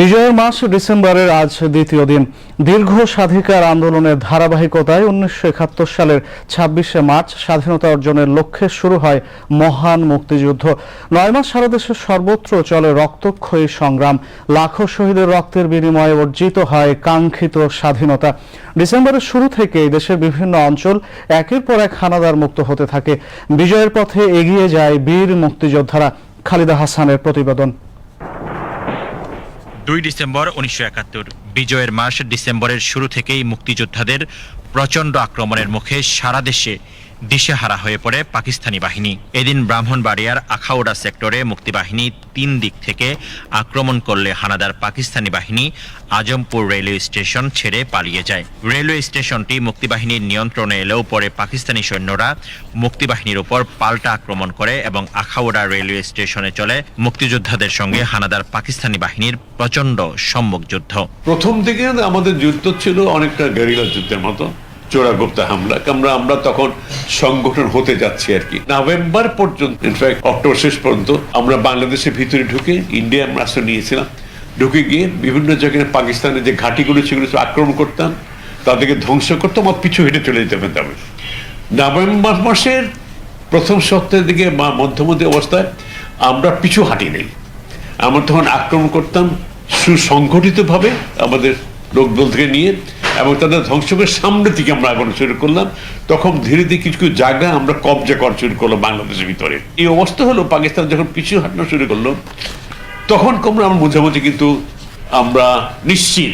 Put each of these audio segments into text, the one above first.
বিজয়ের মাস ডিসেম্বরের আজ দ্বিতীয় দিন। দীর্ঘ স্বাধিকার আন্দোলনের ধারাবাহিকতায় উনিশশো একাত্তর সালের ছাব্বিশে মার্চ স্বাধীনতা অর্জনের লক্ষ্যে শুরু হয় মহান মুক্তিযুদ্ধ। নয় মাস সারা দেশের সর্বত্র চলে রক্তক্ষয়ী সংগ্রাম। লাখো শহীদের রক্তের বিনিময়ে অর্জিত হয় কাঙ্ক্ষিত স্বাধীনতা। ডিসেম্বরের শুরু থেকেই দেশের বিভিন্ন অঞ্চল একের পর এক হানাদার মুক্ত হতে থাকে। বিজয়ের পথে এগিয়ে যায় বীর মুক্তিযোদ্ধারা। খালিদা হাসানের প্রতিবেদন। দুই ডিসেম্বর উনিশশো একাত্তর, বিজয়ের মাস ডিসেম্বরের শুরু থেকেই মুক্তিযোদ্ধাদের প্রচণ্ড আক্রমণের মুখে সারা দেশে দিশেহারা হয়ে পড়ে পাকিস্তানি বাহিনী। এদিন ব্রাহ্মণবাড়িয়ার আখাউড়া সেক্টরে মুক্তিবাহিনী তিন দিক থেকে আক্রমণ করলে হানাদার পাকিস্তানি বাহিনী আজমপুর রেলওয়ে স্টেশন ছেড়ে পালিয়ে যায়। রেলওয়ে স্টেশনটি মুক্তিবাহিনীর নিয়ন্ত্রণে এলেও পরে পাকিস্তানি সৈন্যরা মুক্তিবাহিনীর উপর পাল্টা আক্রমণ করে এবং আখাউড়া রেলওয়ে স্টেশনে চলে মুক্তিযোদ্ধাদের সঙ্গে হানাদার পাকিস্তানি বাহিনীর প্রচণ্ড সম্মুখ যুদ্ধ প্রথম দিকে আমাদের যুদ্ধ ছিল অনেকটা গেরিলা যুদ্ধের মতো। চোরাগুপ্তা হামলা আমরা আমরা তখন সংগঠন হতে যাচ্ছি আর কি। নভেম্বর পর্যন্ত ইনফ্যাক্ট অক্টোবর শেষ পর্যন্ত, আমরা বাংলাদেশের ভিতরে ঢুকে ইন্ডিয়ান রাষ্ট্র নিয়েছিলাম। ঢুকে গিয়ে বিভিন্ন জায়গায় পাকিস্তানের যে ঘাঁটিগুলো সেগুলো আক্রমণ করতাম, তাদেরকে ধ্বংস করতাম, আর পিছু হেঁটে চলে যেতে পেতাম নভেম্বর মাসের প্রথম সপ্তাহের দিকে বা মধ্যমধ্যে অবস্থায় আমরা পিছু হাঁটি নেই। আমরা তখন আক্রমণ করতাম সুসংগঠিতভাবে আমাদের লোকদল থেকে নিয়ে এবং তাদের ধ্বংস করে সামনের দিকে আমরা আগানো শুরু করলাম। তখন ধীরে ধীরে কিছু কিছু জায়গা আমরা কবজা করা শুরু করলাম বাংলাদেশের ভিতরে। এই অবস্থা হলো পাকিস্তান যখন পিছু হাঁটানো শুরু করল, তখন আমরা আমার বোঝাবুঝি কিন্তু আমরা নিশ্চিত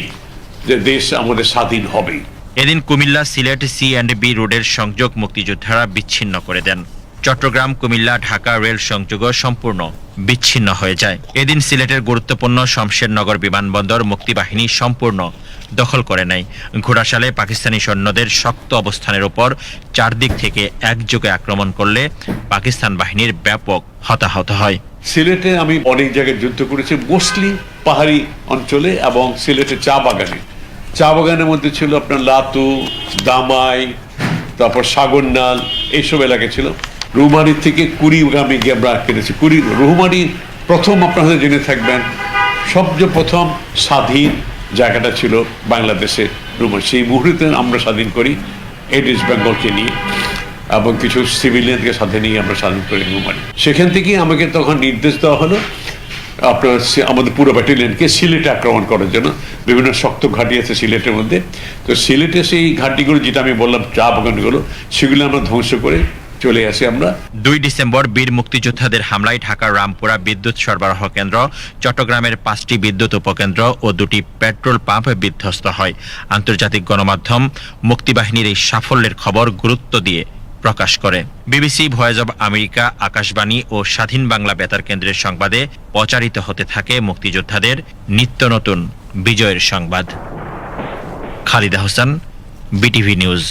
যে দেশ আমাদের স্বাধীন হবেই। এদিন Comilla Sylhet C and B রোডের সংযোগ মুক্তিযোদ্ধারা বিচ্ছিন্ন করে দেন। চট্টগ্রাম, কুমিল্লা, ঢাকা রেল সংযোগও সম্পূর্ণ বিচ্ছিন্ন হয়ে যায়। এদিন সিলেটের গুরুত্বপূর্ণ শমশেরনগর বিমানবন্দর মুক্তিবাহিনী সম্পূর্ণ দখল করে নেয়। ঘোড়াশালে পাকিস্তানি সৈন্যদের শক্ত অবস্থানের ওপর চারদিক থেকে একযোগে আক্রমণ করলে পাকিস্তান বাহিনীর ব্যাপক হতাহত হয়। সিলেটে আমি অনেক জায়গায় যুদ্ধ করেছি, মোস্টলি পাহাড়ি অঞ্চলে এবং সিলেটে চা বাগানে। চা বাগানের মধ্যে ছিল আপনার লাতু, দামাই, তারপর সাগরনাল এইসব এলাকা ছিল রুমারি থেকে কুড়িগ্রামে গিয়ে আমরা কেটেছি। কুড়ি রুমারি প্রথম আপনারা জেনে থাকবেন, সবচেয়ে প্রথম স্বাধীন জায়গাটা ছিল বাংলাদেশে রুমারি। সেই মুহূর্তে আমরা স্বাধীন করি এড ইস্ট বেঙ্গলকে নিয়ে এবং কিছু সিভিলিয়ানকে সাথে নিয়ে আমরা স্বাধীন করি রুমারি। সেখান থেকে আমাকে তখন নির্দেশ দেওয়া হলো, আপনার আমাদের পুরো ব্যাটালিয়নকে সিলেটে আক্রমণ করার জন্য। বিভিন্ন শক্ত ঘাঁটি আছে সিলেটের মধ্যে। তো সিলেটে সেই ঘাঁটিগুলো যেটা আমি বললাম, চা বাগানগুলো, সেগুলো আমরা ধ্বংস করে চলে আসি আমরা। দুই ডিসেম্বর বীর মুক্তিযোদ্ধাদের হামলায় ঢাকার রামপুরা বিদ্যুৎ সরবরাহ কেন্দ্র, চট্টগ্রামের পাঁচটি বিদ্যুৎ উপকেন্দ্র ও দুটি পেট্রোল পাম্প বিধ্বস্ত হয়। আন্তর্জাতিক গণমাধ্যম মুক্তিবাহিনীর এই সাফল্যের খবর গুরুত্ব দিয়ে প্রকাশ করে। BBC, Voice of America, Akashvani ও স্বাধীন বাংলা বেতার কেন্দ্রের সংবাদে প্রচারিত হতে থাকে মুক্তিযোদ্ধাদের নিত্য নতুন বিজয়ের সংবাদ। Khalida Hossain, BTV news.